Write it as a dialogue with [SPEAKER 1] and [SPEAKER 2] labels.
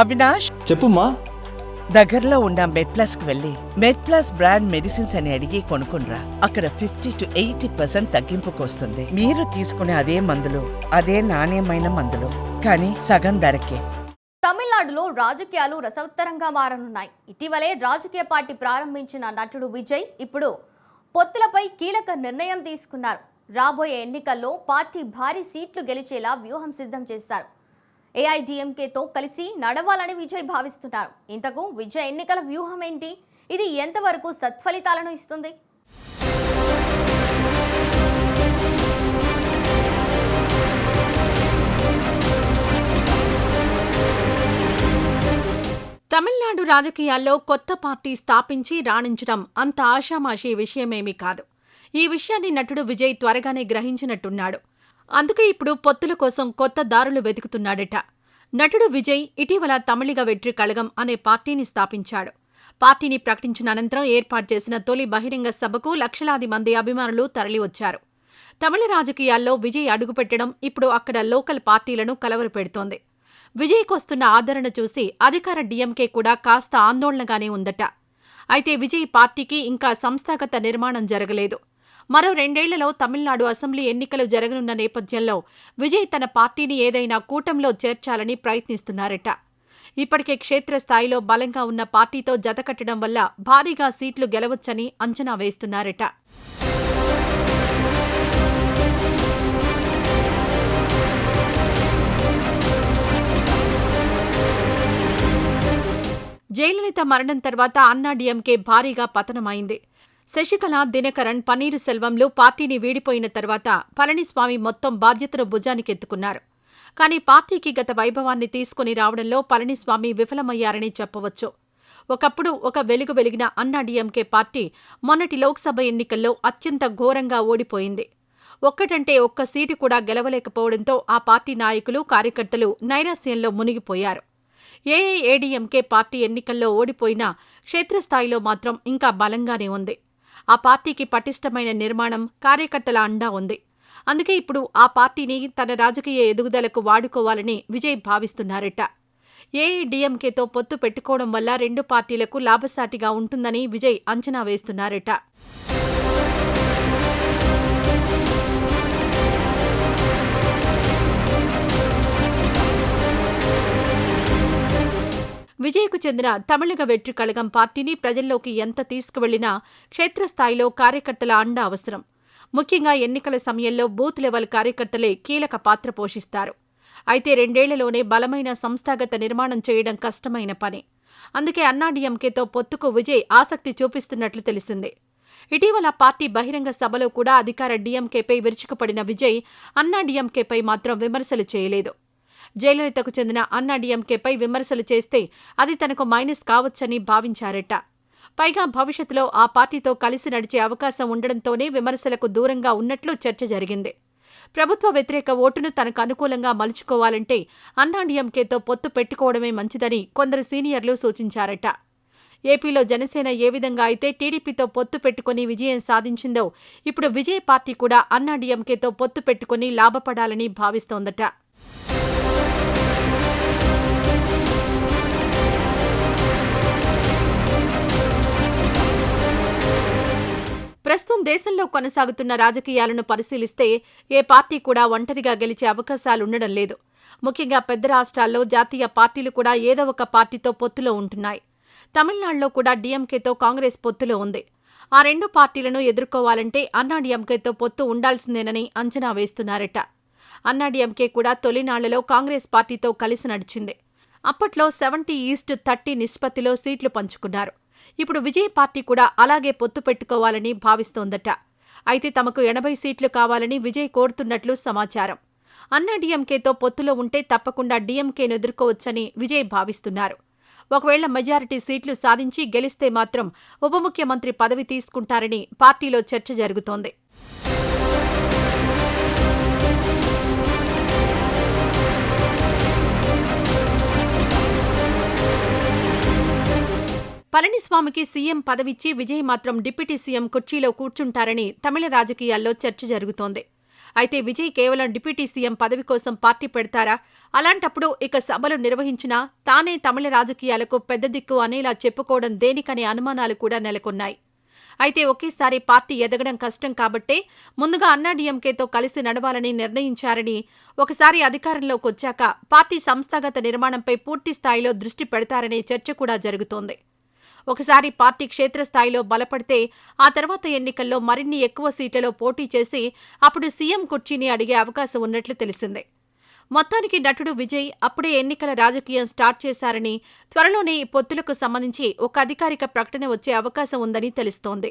[SPEAKER 1] అవినాష్?
[SPEAKER 2] చెప్పుమా
[SPEAKER 1] దగ్గరలో ఉన్న మెడ్ ప్లస్కు వెళ్ళి మెడ్ ప్లస్ బ్రాండ్ మెడిసిన్స్ అని అడిగి కొనుక్కునరా అక్కడ ఫిఫ్టీ టు ఎయిటీ పర్సెంట్ తగ్గింపుకు వస్తుంది మీరు తీసుకునే అదే మందులు అదే నాణ్యమైన మందులు కానీ సగం ధరకే.
[SPEAKER 3] తమిళనాడులో రాజకీయాలు రసవత్తరంగా మారనున్నాయి. ఇటీవలే రాజకీయ పార్టీ ప్రారంభించిన నటుడు విజయ్ ఇప్పుడు పొత్తులపై కీలక నిర్ణయం తీసుకున్నారు. రాబోయే ఎన్నికల్లో పార్టీ భారీ సీట్లు గెలిచేలా వ్యూహం సిద్ధం చేశారు. ఏఐడిఎంకేతో కలిసి నడవాలని విజయ్ భావిస్తున్నారు. ఇంతకు విజయ్ ఎన్నికల వ్యూహం ఏంటి? ఇది ఎంతవరకు సత్ఫలితాలను ఇస్తుంది?
[SPEAKER 4] తమిళనాడు రాజకీయాల్లో కొత్త పార్టీ స్థాపించి రాణించడం అంత ఆషామాషీ విషయమేమీ కాదు. ఈ విషయాన్ని నటుడు విజయ్ త్వరగానే గ్రహించినట్టున్నాడు. అందుకే ఇప్పుడు పొత్తుల కోసం కొత్త దారులు వెతుకుతున్నాడట. నటుడు విజయ్ ఇటీవల తమిళిగ వెట్రి కళగం అనే పార్టీని స్థాపించాడు. పార్టీని ప్రకటించిన అనంతరం ఏర్పాటు చేసిన తొలి బహిరంగ సభకు లక్షలాది మంది అభిమానులు తరలివచ్చారు. తమిళ రాజకీయాల్లో విజయ్ అడుగుపెట్టడం ఇప్పుడు అక్కడ లోకల్ పార్టీలను కలవరపెడుతోంది. విజయ్కొస్తున్న ఆదరణ చూసి అధికార డీఎంకే కూడా కాస్త ఆందోళనగానే ఉందట. అయితే విజయ్ పార్టీకి ఇంకా సంస్థాగత నిర్మాణం జరగలేదు. మరో రెండేళ్ళలో తమిళనాడు అసెంబ్లీ ఎన్నికలు జరగనున్న నేపథ్యంలో విజయ్ తన పార్టీని ఏదైనా కూటంలో చేర్చాలని ప్రయత్నిస్తున్నారట. ఇప్పటికే క్షేత్రస్థాయిలో బలంగా ఉన్న పార్టీతో జతకట్టడం వల్ల భారీగా సీట్లు గెలవచ్చని అంచనా వేస్తున్నారట. జయలలిత మరణం తర్వాత అన్నాడీఎంకే భారీగా పతనమైంది. శశికళ దినకరన్ పన్నీరు సెల్వంలు పార్టీని వీడిపోయిన తర్వాత పళనిస్వామి మొత్తం బాధ్యతను భుజానికెత్తుకున్నారు. కానీ పార్టీకి గత వైభవాన్ని తీసుకుని రావడంలో పళనిస్వామి విఫలమయ్యారని చెప్పవచ్చు. ఒకప్పుడు ఒక వెలుగు వెలిగిన అన్నాడీఎంకే పార్టీ మొన్నటి లోక్సభ ఎన్నికల్లో అత్యంత ఘోరంగా ఓడిపోయింది. ఒక్కటంటే ఒక్క సీటు కూడా గెలవలేకపోవడంతో ఆ పార్టీ నాయకులు కార్యకర్తలు నైరాస్యంలో మునిగిపోయారు. ఏఐఏడీఎంకే పార్టీ ఎన్నికల్లో ఓడిపోయినా క్షేత్రస్థాయిలో మాత్రం ఇంకా బలంగానే ఉంది. ఆ పార్టీకి పటిష్టమైన నిర్మాణం కార్యకర్తల అండా ఉంది. అందుకే ఇప్పుడు ఆ పార్టీని తన రాజకీయ ఎదుగుదలకు వాడుకోవాలని విజయ్ భావిస్తున్నారట. ఏఐడీఎంకేతో పొత్తు పెట్టుకోవడం వల్ల రెండు పార్టీలకు లాభసాటిగా ఉంటుందని విజయ్ అంచనా వేస్తున్నారట. విజయ్కు చెందిన తమిళగ వెట్రి కళగం పార్టీని ప్రజల్లోకి ఎంత తీసుకువెళ్ళినా క్షేత్రస్థాయిలో కార్యకర్తల అండ అవసరం. ముఖ్యంగా ఎన్నికల సమయంలో బూత్ లెవెల్ కార్యకర్తలే కీలక పాత్ర పోషిస్తారు. అయితే రెండేళ్ళలోనే బలమైన సంస్థాగత నిర్మాణం చేయడం కష్టమైన పని. అందుకే అన్నాడీఎంకేతో పొత్తుకు విజయ్ ఆసక్తి చూపిస్తున్నట్లు తెలిసింది. ఇటీవల పార్టీ బహిరంగ సభలో కూడా అధికార డీఎంకేపై విరుచుకుపడిన విజయ్ అన్నాడీఎంకేపై మాత్రం విమర్శలు చేయలేదు. జయలలితకు చెందిన అన్నాడీఎంకేపై విమర్శలు చేస్తే అది తనకు మైనస్ కావచ్చని భావించారట. పైగా భవిష్యత్తులో ఆ పార్టీతో కలిసి నడిచే అవకాశం ఉండడంతోనే విమర్శలకు దూరంగా ఉన్నట్లు చర్చ జరిగింది. ప్రభుత్వ వ్యతిరేక ఓటును తనకు అనుకూలంగా మలుచుకోవాలంటే అన్నాడీఎంకేతో పొత్తు పెట్టుకోవడమే మంచిదని కొందరు సీనియర్లు సూచించారట. ఏపీలో జనసేన ఏ విధంగా అయితే టీడీపీతో పొత్తు పెట్టుకుని విజయం సాధించిందో ఇప్పుడు విజయ్ పార్టీ కూడా అన్నాడీఎంకేతో పొత్తు పెట్టుకుని లాభపడాలని భావిస్తోందట. దేశంలో కొనసాగుతున్న రాజకీయాలను పరిశీలిస్తే ఏ పార్టీ కూడా ఒంటరిగా గెలిచే అవకాశాలుండడం లేదు. ముఖ్యంగా పెద్ద రాష్ట్రాల్లో జాతీయ పార్టీలు కూడా ఏదో ఒక పార్టీతో పొత్తులో ఉంటున్నాయి. తమిళనాడులో కూడా డీఎంకేతో కాంగ్రెస్ పొత్తులో ఉంది. ఆ రెండు పార్టీలను ఎదుర్కోవాలంటే అన్నాడీఎంకేతో పొత్తు ఉండాల్సిందేనని అంచనా వేస్తున్నారట. అన్నాడీఎంకే కూడా తొలినాళ్ళలో కాంగ్రెస్ పార్టీతో కలిసి నడిచింది. అప్పట్లో సెవెంటీ ఈస్ట్ థర్టీ నిష్పత్తిలో సీట్లు పంచుకున్నారు. ఇప్పుడు విజయ్ పార్టీ కూడా అలాగే పొత్తు పెట్టుకోవాలని భావిస్తోందట. అయితే తమకు ఎనభై సీట్లు కావాలని విజయ్ కోరుతున్నట్లు సమాచారం. అన్నా డీఎంకేతో పొత్తులో ఉంటే తప్పకుండా డీఎంకేను ఎదుర్కోవచ్చని విజయ్ భావిస్తున్నారు. ఒకవేళ మెజారిటీ సీట్లు సాధించి గెలిస్తే మాత్రం ఉప ముఖ్యమంత్రి పదవి తీసుకుంటారని పార్టీలో చర్చ జరుగుతోంది. పళనిస్వామికి సీఎం పదవిచ్చి విజయ్ మాత్రం డిప్యూటీ సీఎం కుర్చీలో కూర్చుంటారని తమిళ రాజకీయాల్లో చర్చ జరుగుతోంది. అయితే విజయ్ కేవలం డిప్యూటీ సీఎం పదవి కోసం పార్టీ పెడతారా? అలాంటప్పుడు ఇక సభలు నిర్వహించినా తానే తమిళ రాజకీయాలకు పెద్ద దిక్కు అనేలా చెప్పుకోవడం దేనికనే అనుమానాలు కూడా నెలకొన్నాయి. అయితే ఒకేసారి పార్టీ ఎదగడం కష్టం కాబట్టే ముందుగా అన్నాడీఎంకేతో కలిసి నడవాలని నిర్ణయించారని ఒకసారి అధికారంలోకి వచ్చాక పార్టీ సంస్థాగత నిర్మాణంపై పూర్తి స్థాయిలో దృష్టి పెడతారనే చర్చ కూడా జరుగుతోంది. ఒకసారి పార్టీ క్షేత్రస్థాయిలో బలపడితే ఆ తర్వాత ఎన్నికల్లో మరిన్ని ఎక్కువ సీట్లలో పోటీ చేసి అప్పుడు సీఎం కుర్చీని అడిగే అవకాశం ఉన్నట్లు తెలిసిందే. మొత్తానికి నటుడు విజయ్ అప్పుడే ఎన్నికల రాజకీయం స్టార్ట్ చేశారని త్వరలోనే ఈ పొత్తులకు సంబంధించి ఒక అధికారిక ప్రకటన వచ్చే అవకాశం ఉందని తెలుస్తోంది.